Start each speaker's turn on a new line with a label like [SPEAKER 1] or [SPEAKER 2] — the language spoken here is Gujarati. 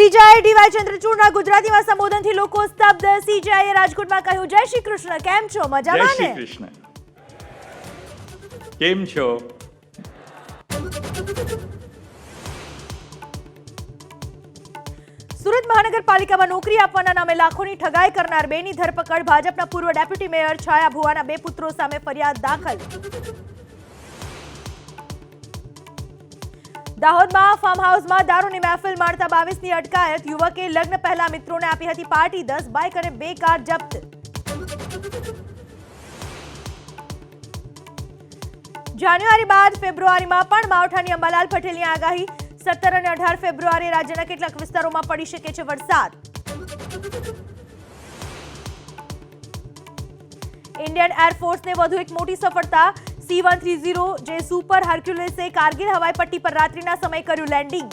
[SPEAKER 1] સીજાએ ડીવાય ચંદ્રચૂડના ગુજરાતીમાં સંબોધનથી લોકો સ્તબ્ધ. સીજાએ રાજકોટમાં કહ્યું જય શ્રી કૃષ્ણ. કેમ છો?
[SPEAKER 2] જય
[SPEAKER 1] મજામાં
[SPEAKER 2] શ્રી
[SPEAKER 1] ને
[SPEAKER 2] કૃષ્ણ. કેમ છો?
[SPEAKER 1] સુરત મહાનગરપાલિકામાં નોકરી આપવાના નામે લાખોની ઠગાઈ કરનાર બેની ધરપકડ. ભાજપના પૂર્વ ડેપ્યુટી મેયર છાયા ભુવાના બે પુત્રો સામે ફરિયાદ દાખલ. દાહોદમાં ફાર્મ હાઉસમાં દારૂની મહેફિલ માણતા બાવીસની અટકાયત. યુવકે લગ્ન પહેલા મિત્રોને આપી હતી પાર્ટી. દસ બાઇક અને બે કાર જપ્ત. જાન્યુઆરી બાદ ફેબ્રુઆરીમાં પણ માવઠાની અંબાલાલ પટેલની આગાહી. સત્તર અને અઢાર ફેબ્રુઆરી રાજ્યના કેટલાક વિસ્તારોમાં પડી શકે છે વરસાદ. ઇન્ડિયન એરફોર્સને વધુ એક મોટી સફળતા. સી વન થ્રી ઝીરો જે સુપર હર્ક્યુલિસે કારગિલ હવાઈ પટ્ટી પર રાત્રિના સમયે કર્યું લેન્ડિંગ